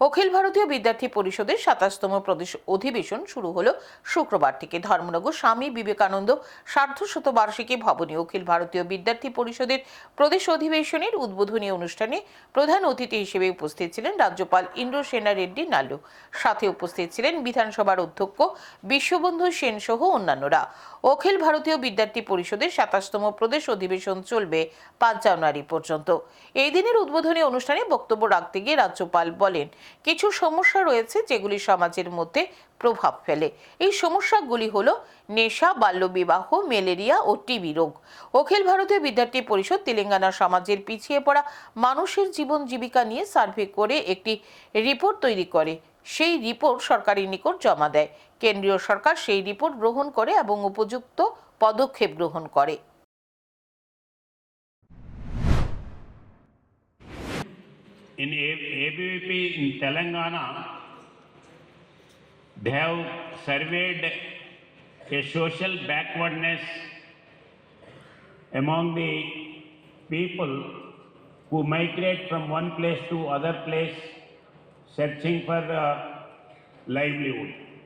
অখিল ভারতীয় বিদ্যার্থী পরিষদের সাতাশতম প্রদেশ অধিবেশন শুরু হলো শুক্রবার থেকে। ধর্মনগর স্বামী বিবেকানন্দ সার্ধশতবার্ষিকী ভবনে অখিল ভারতীয় বিদ্যার্থী পরিষদের প্রদেশ অধিবেশনের উদ্বোধনী অনুষ্ঠানে প্রধান অতিথি হিসেবে উপস্থিত ছিলেন রাজ্যপাল ইন্দ্রসেনা রেড্ডি নাল্লু। সাথে উপস্থিত ছিলেন বিধানসভার অধ্যক্ষ বিশ্ববন্ধু সেন সহ অন্যান্যরা। অখিল ভারতীয় বিদ্যার্থী পরিষদের সাতাশতম প্রদেশ অধিবেশন চলবে পাঁচ জানুয়ারি পর্যন্ত। এই দিনের উদ্বোধনী অনুষ্ঠানে বক্তব্য রাখতে গিয়ে রাজ্যপাল বলেন কিছু সমস্যা রয়েছে যেগুলি সমাজের মধ্যে প্রভাব ফেলে। এই সমস্যাগুলি হল নেশা, বাল্যবিবাহ, ম্যালেরিয়া ও টিবি রোগ। অখিল ভারতীয় বিদ্যার্থী পরিষদ তেলেঙ্গানা সমাজের পিছিয়ে পড়া মানুষের জীবন জীবিকা নিয়ে সার্ভে করে একটি রিপোর্ট তৈরি করে। সেই রিপোর্ট সরকারি নিকট জমা দেয়। কেন্দ্রীয় সরকার সেই রিপোর্ট গ্রহণ করে এবং উপযুক্ত পদক্ষেপ গ্রহণ করে। In ABVP in Telangana, they have surveyed a social backwardness among the people who migrate from one place to other place searching for uh, livelihood.